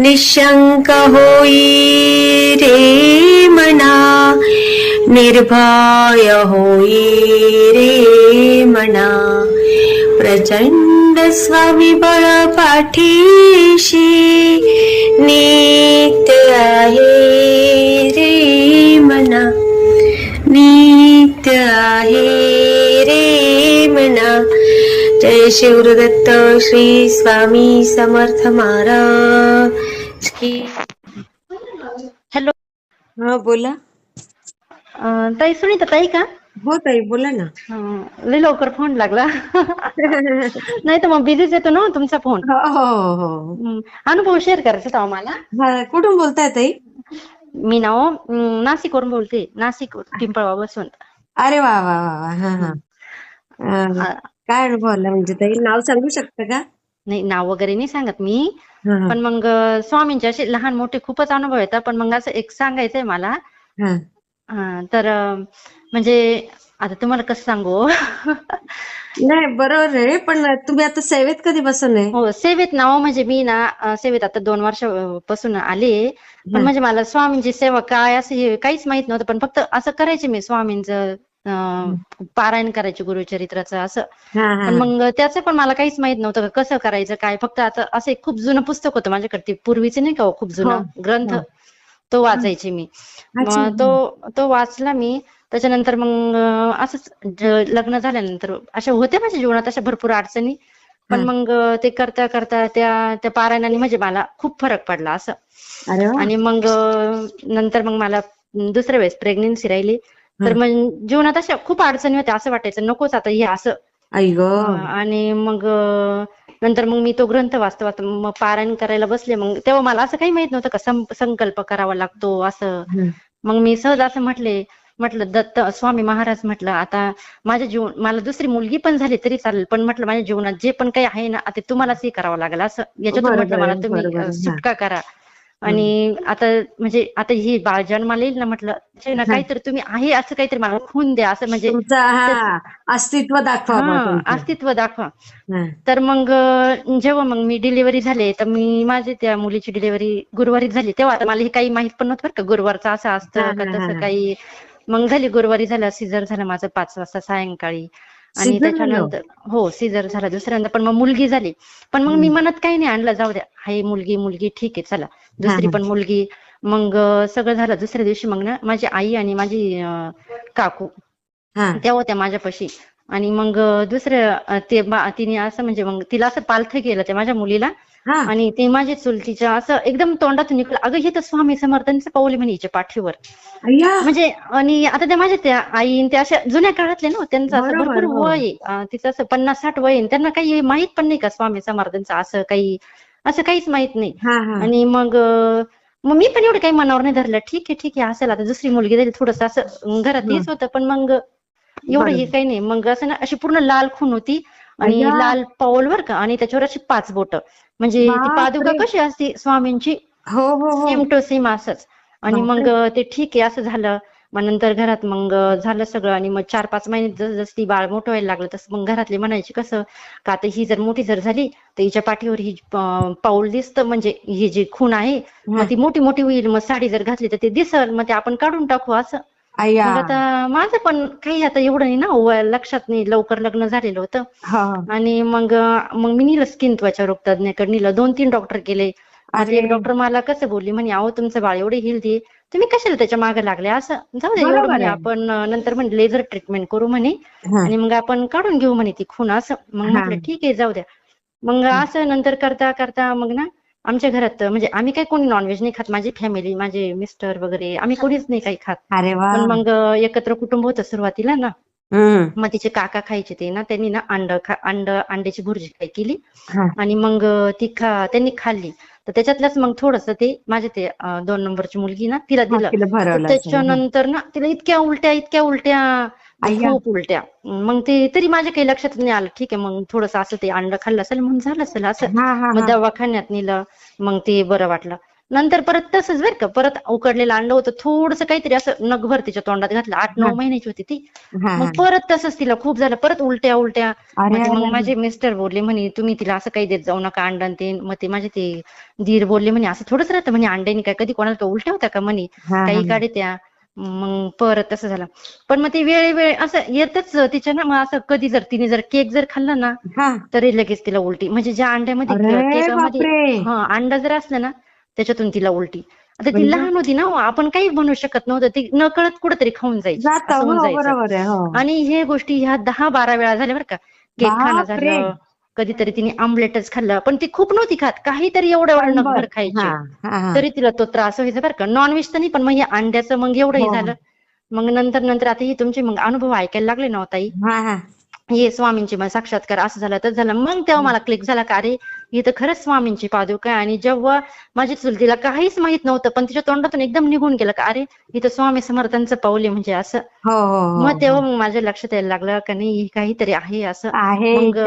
निशंक होई रे मना निर्भय होई रे मना। प्रचंड स्वविबळ पाठीशी नित्य आहे रे मना। नीत आहे जय शिवदत्त श्री स्वामी समर्थ महाराज की हॅलो. हा बोला. अं, ताई सुनीता ताई का? हो ताई बोला ना. अं, लय लवकर फोन लागला. नाही तर मग बिझीच येतो ना तुमचा फोन. हो हो हो. हं, अनुभव शेअर करायचा होता मला हा, कुठून बोलताय ताई? मी ना हो, अं, नाशिकवरून बोलते. नाशिक पिंपळवा बसून अरे वा वा वा वा. हा हा. अं, अं, काय अनुभव आला म्हणजे? ताई नाव सांगू शकता का? नाही नाव वगैरे नाही सांगत मी. हा, हा, पण मग अं, स्वामींचे असे लहान मोठे खूपच अनुभव येतात. पण मग असं एक सांगायचंय मला. हा. अं, तर अं, म्हणजे आता तुम्हाला कसं सांगू? नाही बरोबर आहे. पण तुम्ही आता सेवेत कधी बसून आहे? हो सेवेत ना हो म्हणजे मी ना अं, सेवेत आता दोन वर्षापासून आले. पण म्हणजे मला स्वामींची सेवा काय असं हे काहीच माहीत नव्हतं. पण फक्त असं करायचे मी स्वामींचं पारायण करायचे गुरुचरित्राचं असं. हा हा पण मग त्याचं पण मला काहीच माहीत नव्हतं कसं करायचं काय फक्त आता असं एक खूप जुनं पुस्तक होतं माझ्याकडे ते पूर्वीचे नाही का हो, खूप जुनं ग्रंथ? हो. तो वाचायचे मी. तो तो वाचला मी. त्याच्यानंतर मग असंच लग्न झाल्यानंतर अशा होत्या माझ्या जीवनात अशा भरपूर अडचणी. पण हा. मग ते करता करता त्या त्या पारायणाने म्हणजे मला खूप फरक पडला असं. आणि मग नंतर मग मला दुसऱ्या वेळेस प्रेग्नेन्सी राहिली. तर. मग जीवनात अशा खूप अडचणी होत्या असं वाटायचं नकोच आता हे असं. आई ग. अं, आणि मग नंतर मग मी तो ग्रंथ वाचता वाचता मग पारायण करायला बसले. मग तेव्हा मला असं काही माहीत नव्हतं का संकल्प करावा लागतो असं. मग मी सहज असं म्हटले म्हटलं दत्त स्वामी महाराज म्हटलं आता माझ्या जीवन मला दुसरी मुलगी पण झाली तरी चालेल पण म्हटलं माझ्या जीवनात जे पण काही आहे ना आता तुम्हालाच हे करावं लागेल असं. याच्यातून म्हटलं मला तुम्ही. सुटका करा. आणि आता म्हणजे आता ही बाळ जन्माला येईल ना म्हटलं ना काहीतरी तुम्ही आहे असं काहीतरी मला खून द्या असं म्हणजे अस्तित्व दाखवा. अस्तित्व दाखवा. तर मग जेव्हा मग मी डिलिव्हरी झाले तर मी माझी त्या मुलीची डिलिव्हरी गुरुवारी झाली. तेव्हा आता मला हे काही माहीत पण नव्हतं बरं का गुरुवारचं असं असतं का तसं. काही. मग झाली गुरुवारी झालं सिझर झालं माझं पाच वाजता सायंकाळी. आणि? त्याच्यानंतर हो सिझर झालं दुसऱ्यांदा पण मग मुलगी झाली पण मग मी मनात काही नाही आणलं जाऊ द्या हाय मुलगी मुलगी ठीक आहे चला दुसरी. पण मुलगी मग सगळं झालं दुसऱ्या दिवशी मग ना माझी आई आणि माझी काकू हा. त्या होत्या माझ्यापाशी आणि मग अं, ते तिने असं म्हणजे मग तिला असं पालथ केलं त्या माझ्या मुलीला. आणि ते माझी चुलतीच्या असं एकदम तोंडातून निघलं अगं हे तर स्वामी समर्थांचं पाऊल आहे म्हणे हिच्या पाठीवर. म्हणजे आणि आता त्या माझ्या त्या आई आणि त्या अशा जुन्या काळातल्या ना त्यांचं असं भरपूर हो. वय तिचं असं पन्नास साठ वय त्यांना काही माहीत पण नाही का स्वामी समर्थांचं असं काही? असं काहीच माहीत नाही. आणि मग मग मी पण एवढं काही मनावर नाही धरलं. ठीक आहे ठीक आहे असेल. आता दुसरी मुलगी झाली थोडस असं घरात हेच होतं. पण मग एवढं हे. काही नाही. मग असं ना अशी पूर्ण लाल खून होती. आणि. लाल पाऊल बर का आणि त्याच्यावर अशी पाच बोट. म्हणजे ती. पादुका कशी असते स्वामींची? हो हो सेम टू सेम असंच. आणि मग. ते ठीक आहे असं झालं. मग नंतर घरात मग झालं सगळं आणि मग चार पाच महिने जस जस ती बाळ मोठं व्हायला लागलं तसं मग घरातले म्हणायचे कसं का आता ही जर मोठी जर झाली तर हिच्या पाठीवर ही पाऊल दिसतं. म्हणजे ही जी खूण आहे मग ती मोठी मोठी होईल. मग साडी जर घातली तर ते दिसल. मग ते आपण काढून टाकू असं. मग आता माझं पण काही आता एवढं नाही ना लक्षात नाही लवकर लग्न झालेलं होतं. हा. आणि मग मग मी नेलं स्किन त्वचा रोग तज्ञाकडे नेलं. दोन तीन डॉक्टर केले. आता अरे. एक डॉक्टर मला कसं बोलली म्हणे अहो तुमचं बाळ एवढे हेल्दी तुम्ही कशाला त्याच्यामागे लागले? असं जाऊ दे बरोबर एवढं म्हणे आहे. आपण अं, नंतर म्हणे लेझर ट्रीटमेंट करू म्हणे. हा. आणि मग आपण काढून घेऊ म्हणे ती खूण असं. मग हा. म्हटलं ठीक आहे जाऊ द्या. मग असं नंतर करता करता मग ना आमच्या घरात म्हणजे आम्ही काही कोणी नॉनव्हेज नाही खात माझी फॅमिली माझे मिस्टर वगैरे आम्ही कोणीच नाही काही खात अरे वा पण मग एकत्र कुटुंब होतं सुरुवातीला ना. मग तिचे काका खायचे ते ना त्यांनी ना अंड खा अंड अंड्याची भुर्जी काय केली. आणि मग ती खा त्यांनी खाल्ली तर त्याच्यातलंच मग थोडस ते माझे ते दोन नंबरची मुलगी ना तिला दिलं. त्याच्यानंतर ना तिला इतक्या उलट्या इतक्या उलट्या. खूप उलट्या. मग ते तरी माझ्या काही लक्षात नाही आलं. ठीक आहे मग थोडस असं ते अंड खाल्लं असेल म्हणून झालं असेल असं. मग दवाखान्यात नेलं मग ते बरं वाटलं. नंतर परत तसंच बरं का परत उकडलेलं अंड होतं थोडस काहीतरी असं नगभर तिच्या तोंडात घातलं. आठ. नऊ महिन्याची होती ती. मग परत तसंच तिला खूप झालं. परत उलट्या उलट्या. म्हणजे मग. माझे मिस्टर बोलले म्हणे तुम्ही तिला असं काही देत जाऊ नका अंड ते. मग ते माझे ते दीर बोलले म्हणे असं थोडंच राहतं म्हणे अंड्याने काय कधी कोणाला उलट्या होत्या का म्हणे? काही. काढे त्या. मग परत तसं झालं. पण मग ते वेळे वेळ असं येतच तिच्या ना मग असं कधी जर तिने जर केक जर खाल्ला ना हा. तरी लगेच तिला उलटी. म्हणजे ज्या अंड्यामध्ये अरे केकामध्ये बापरे. हा अंडा जर असलं ना त्याच्यातून तिला उलटी. आता ती म्हणजे? लहान होती ना हो, आपण काही बनवू शकत नव्हतं. ती नकळत कुठेतरी खाऊन जायची. जात असं होऊन हो जायचं. बरोबर आहे हो. आणि हे गोष्टी ह्या दहा बारा वेळा झाल्या बरं का. केक खाणं बापरे. झालं कधीतरी तिने आमलेटच खाल्लं पण ती खूप नव्हती खात. काहीतरी एवढं एवढं नकभर हा खायची. तरी तिला तो त्रास व्हायचा बरं का. नॉनव्हेज तर नाही पण मग हे अंड्याचं मग एवढंही हो. झालं. मग नंतर नंतर आता ही तुमचे मग अनुभव ऐकायला लागले ना हो ताई? हा स्वामींची मग साक्षात्कार असं झालं तर झालं. मग तेव्हा मला क्लिक झाला का अरे ही तर खरंच स्वामींची पादुका आहे. आणि जेव्हा माझी चुलतीला काहीच माहीत नव्हतं पण तिच्या तोंडातून एकदम निघून गेलं का अरे ही तर स्वामी समर्थांचं पाऊल म्हणजे असं. हो हो हो. मग तेव्हा मग माझ्या लक्षात यायला लागलं का नाही काहीतरी आहे असं. आहे मग,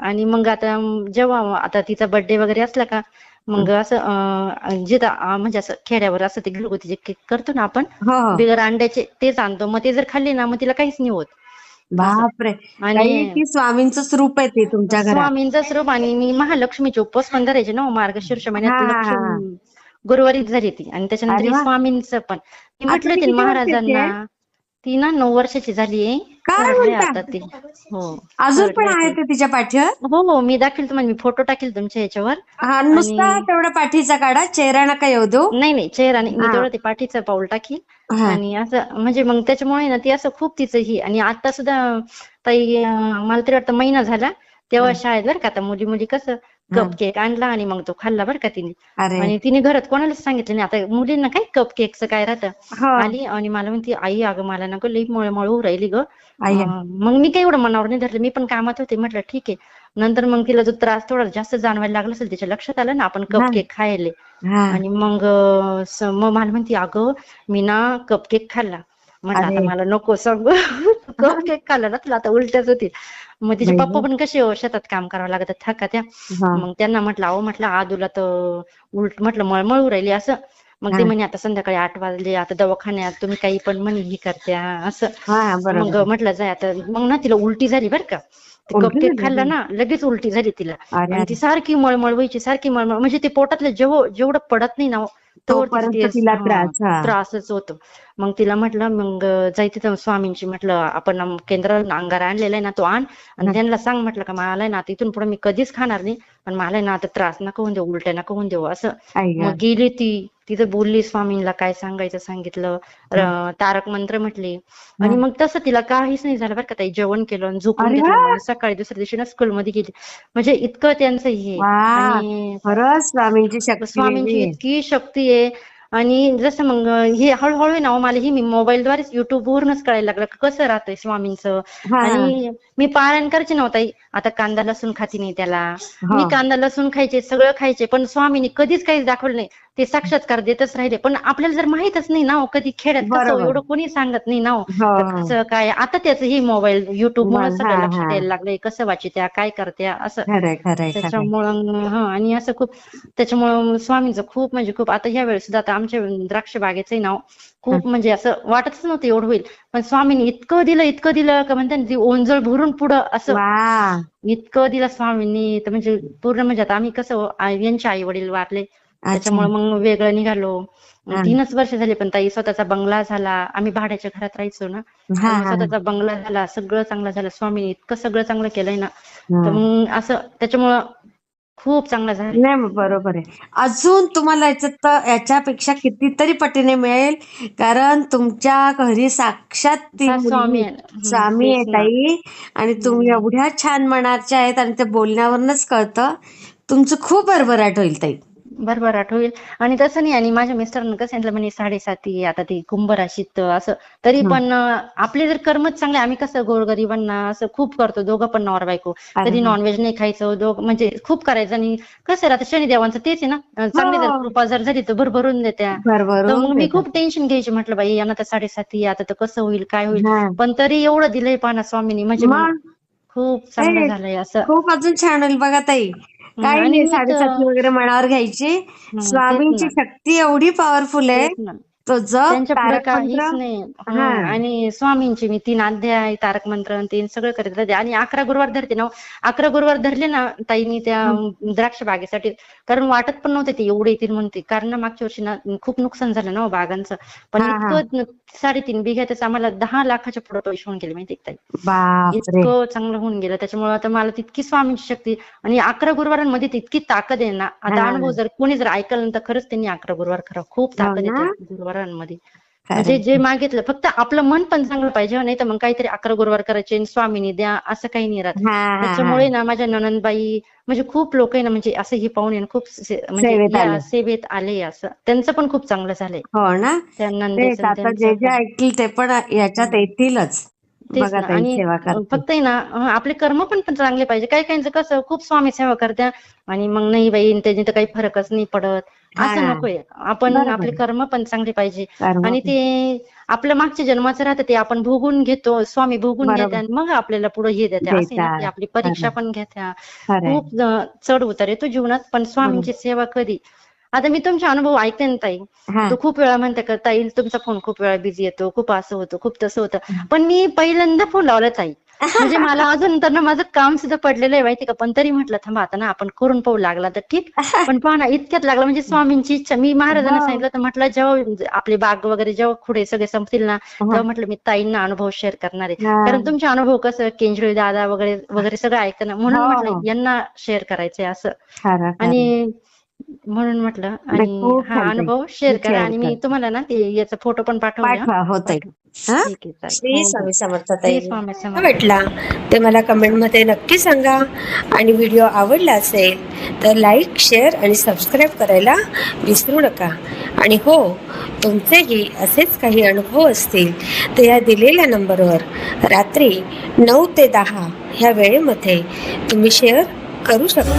आणि मग आता जेव्हा आता तिचा बर्थडे वगैरे असला का मग असं जिथं म्हणजे असं खेड्यावर असं ते घरगुती जे केक करतो ना आपण बिगर अंड्याचे तेच आणतो. मग ते जर खाल्ले ना मग तिला काहीच नाही होत. बापरे. आणि काही की स्वामींचं स्वरूप आहे ते तुमच्या घरात. स्वामींचं स्वरूप आणि मी महालक्ष्मीचे उपवास पण धरायचे ना हो, मार्गशीर्ष महिन्यात हा, लक्ष्मी गुरुवारीच झाली ती. आणि त्याच्यानंतर अरे ही वा. स्वामींचं पण. मी आता म्हटलं ती होते किती महाराजांना ती ना नऊ वर्षाची झाली काय म्हणता? आता ती. हो. अजून पण आहे ती. ते तिच्या पाठीवर? हो हो मी दाखवेल तुम्हाला. मी फोटो टाकेल तुमच्या याच्यावर हा नुसता आणि- तेवढा पाठीचा काढा चेहरा नका येऊ देऊ. नाही नाही चेहरा नाही. मी हा. तेवढं ते पाठीचं पाऊल टाकील. हा. आणि असं म्हणजे मग त्याच्यामुळे ना ती असं खूप तिचं ही. आणि आता सुद्धा ताई अं, मला तरी वाटतं महिना झाला. तेव्हा शाळेत बरं का आता मुली मुली कसं कप केक आणला आणि मग तो खाल्ला बरं का तिने. आणि तिने घरात कोणालाच सांगितलं नाही. आता मुलींना काय कप केकचं काय राहतं? हो. आली आणि मला म्हणती आई अगं मला ना गं लई मळमळ राहिली ग. मग मी काही एवढं मनावर नाही धरलं. मी पण कामात होते. म्हटलं ठीक आहे. नंतर मग तिला जो त्रास थोडा जास्त जाणवायला लागला असेल तिच्या लक्षात आलं ना आपण. कप केक खायले. आणि मग मला म्हणती अगं मी ना कपकेक खाल्ला. आता मला नको सांगू. कपकेक खाल्ला ना तुला आता उलट्याच होतील. मग तिचे पप्पा पण कसे हो, शेतात काम करावं लागत थका त्या. मग त्यांना म्हटलं अहो म्हटलं आदूला तर उलट म्हटलं मळमळ राहिली असं. मग ते. म्हणे आता संध्याकाळी आठ वाजले आता दवाखान्यात तुम्ही काही पण म्हणे हे करत्या असं. मग म्हटलं जाय आता मग ना तिला उलटी झाली बरं का. कपकेक? खाल्ला ना लगेच उलटी झाली तिला. ती सारखी मळमळ व्हायची सारखी मळमळ म्हणजे ते पोटातलं जेवढं जेवढं पडत नाही ना हो, तोपर्यंत ते- तिला त्रास त्रासच होतो. मग तिला म्हटलं मग जाय तिथं स्वामींची म्हटलं आपण केंद्रावरून अंगारा आणलेला आहे ना तो आण. आणि. त्यांना सांग म्हटलं का मला ना इथून पुढे मी कधीच खाणार नाही पण मला ना आता त्रास नका होऊन देऊ उलट्या नका होऊन देऊ असं. मग गेली ती तिथं बोलली स्वामींना काय सांगायचं सांगितलं. तारक मंत्र म्हटली. आणि मग तसं तिला काहीच नाही झालं बरं का ताई जेवण केलं आणि झोपून घेतलं. सकाळी दुसऱ्या दिवशी ना स्कूल मध्ये गेली. म्हणजे इतकं त्यांचं हे. आणि स्वामींची. इतकी शक्ती आहे. आणि जसं मग हे हळूहळू आहे ना हो, मला ही मी मोबाईलद्वारेच युट्यूब वरूनच कळायला लागलं कसं राहतंय स्वामींचं. आणि मी पारायण करायचे नव्हता आता कांदा लसूण खाती नाही त्याला. मी कांदा लसूण खायचे सगळं खायचे पण स्वामींनी कधीच काही दाखवलं नाही. ते साक्षात्कार देतच राहिले. पण आपल्याला जर माहितच नाही ना हो, कधी खेड्यात कसं बरोबर. एवढं कोणी सांगत नाही ना हो. हो, हो. कसं काय? आता त्याचं ही मोबाईल युट्यूब मुळे हा, सगळं हा, लक्षात हा. यायला लागलंय. कसं वाचित्या काय करत्या असं. त्याच्यामुळं हा आणि असं खूप त्याच्यामुळं स्वामींचं खूप म्हणजे खूप आता ह्या वेळेस सुद्धा आता आमच्या द्राक्ष बागेचंही नाव खूप म्हणजे असं वाटतच नव्हतं एवढं होईल. पण स्वामींनी इतकं दिलं इतकं दिलं का म्हणतात ना, ती ओंजळ भरून पुढं असं. इतकं दिलं स्वामींनी. तर म्हणजे पूर्ण म्हणजे आता आम्ही कसं यांचे आई वडील वारले. त्याच्यामुळे मग वेगळं निघालो. तीनच वर्ष झाली पण ताई स्वतःचा बंगला झाला. आम्ही भाड्याच्या घरात राहायचो ना. स्वतःचा बंगला झाला सगळं चांगलं झालं. स्वामींनी इतकं सगळं चांगलं केलंय ना. तर. मग असं त्याच्यामुळं खूप चांगलं झालं. नाही बरोबर आहे. अजून तुम्हाला याच्यात तर याच्यापेक्षा कितीतरी पटीने मिळेल. कारण तुमच्या घरी साक्षात ती स्वामी स्वामी आहे. ताई. आणि तुम्ही एवढ्या छान मनाच्या आहेत आणि ते बोलण्यावरूनच कळतं. तुमचं खूप भरभराट होईल ताई. भरभराट होईल आणि तसं नाही आणि माझ्या मिस्टरांना कसं सांगितलं म्हणे साडेसाती आता ती कुंभ राशीत असं. तरी पण आपले जर कर्मच चांगले आम्ही कसं गोरगरिबांना असं खूप करतो दोघं पण नवरा बायको. कधी. नॉनव्हेज नाही खायचं दोघ म्हणजे खूप करायचं आणि कसं राहतं शनिदेवांचं तेच आहे ना. चांगली जर हो. कृपा जर झाली तर भरभरून देत्या. तर मग मी. खूप टेन्शन घ्यायची म्हटलं बाई यांना तर साडेसाती आता तर कसं होईल काय होईल. पण तरी एवढं दिलंय पाना स्वामींनी म्हणजे खूप चांगलं झालंय असं. खूप अजून छान होईल बघा ताई. काही नाही साडेसाती वगैरे मनावर घ्यायची. स्वामींची. शक्ती एवढी पॉवरफुल आहे. जप त्यांच्या पुढे तारक काहीच मंत्र? नाही. हा. आणि स्वामींची मी तीन अध्याय तारक मंत्र आणि तीन सगळं करत राहते. आणि अकरा गुरुवार धरते ना हो. अकरा गुरुवार धरले ना ताई मी त्या द्राक्ष बागेसाठी. कारण वाटत पण नव्हते ते एवढे येतील म्हणते कारण ना मागच्या वर्षी ना खूप नुकसान झालं ना हो बागांचं. पण. इतकं साडेतीन बिघ्यातच आम्हाला दहा लाखाच्या पुढे पैसे होऊन गेले माहिती ताई? इतकं चांगलं होऊन गेलं. त्याच्यामुळे आता मला तितकी स्वामींची शक्ती. आणि अकरा गुरुवारांमध्ये तितकी ताकद आहे ना. आता. अनुभव जर कोणी जर ऐकलं तर खरंच त्यांनी अकरा गुरुवार करा खूप ताकद हो ना? गुरुवारांमध्ये. म्हणजे जे मागितलं फक्त आपलं मन पण चांगलं पाहिजे नाही तर मग काहीतरी अकरा गुरुवार करायचे स्वामीनी द्या असं काही नाही राहत हा, हा, हा. त्याच्यामुळे ना माझ्या ननंदबाई म्हणजे खूप लोक आहे ना म्हणजे असं ही पाहुणे खूप म्हणजे सेवेत आले. असं त्यांचं पण खूप चांगलं झालंय हो ना त्या तेच नंदेचं आणि आता जे जे. ऐकतील ते पण याच्यात येतीलच तेच ना आणि फक्त आहे ना आपले कर्म पण चांगले पाहिजे काही काहींचं कसं खूप स्वामी सेवा करत्या आणि मग नाही बाई त्याने तर काही फरकच नाही पडत असं. नकोय आपण आपले. कर्म पण चांगले पाहिजे आणि. ते आपल्या मागच्या जन्माचं राहतं ते आपण भोगून घेतो स्वामी भोगून. घेत्या मग आपल्याला पुढे हे देते असं आहे ना देतात. की आपली परीक्षा. पण घेत्या. खूप चढ उतार येतो जीवनात पण स्वामींची सेवा कधी आता मी तुमचे अनुभव ऐकते ना ताई. तो खूप वेळा म्हणते का ताई तुमचा फोन खूप वेळा बिझी येतो खूप असं होतं खूप तसं होतं पण मी पहिल्यांदा फोन लावला ताई म्हणजे मला अजून तर ना माझं काम सुद्धा पडलेलं आहे माहिती का पण तरी म्हटलं थांबा आता ना आपण करून पाहू लागला तर ठीक पण पहा ना इतक्यात लागला म्हणजे स्वामींची इच्छा मी महाराजांना हो. सांगितलं तर म्हटलं जेव्हा आपले बाग वगैरे जेव्हा पुढे सगळे संपतील ना. तेव्हा म्हटलं मी ताईंना अनुभव शेअर करणार आहे. कारण तुमचे अनुभव कसं केंजळे दादा वगैरे वगैरे सगळं ऐकणं म्हणून हो. म्हटलं यांना शेअर करायचंय असं. आणि म्हणून म्हटलं आणि हा. अनुभव शेअर करा आणि मी. तुम्हाला ना ते याचा फोटो पण पाठवा हा? श्री हो. स्वामी समर्थ वाटला ते मला कमेंटमध्ये नक्की सांगा आणि व्हिडिओ आवडला असेल तर लाईक शेअर आणि सबस्क्राईब करायला विसरू नका आणि हो तुमचेही असेच काही अनुभव असतील तर या दिलेल्या नंबरवर रात्री नऊ ते दहा ह्या वेळेमध्ये तुम्ही शेअर करू शकता.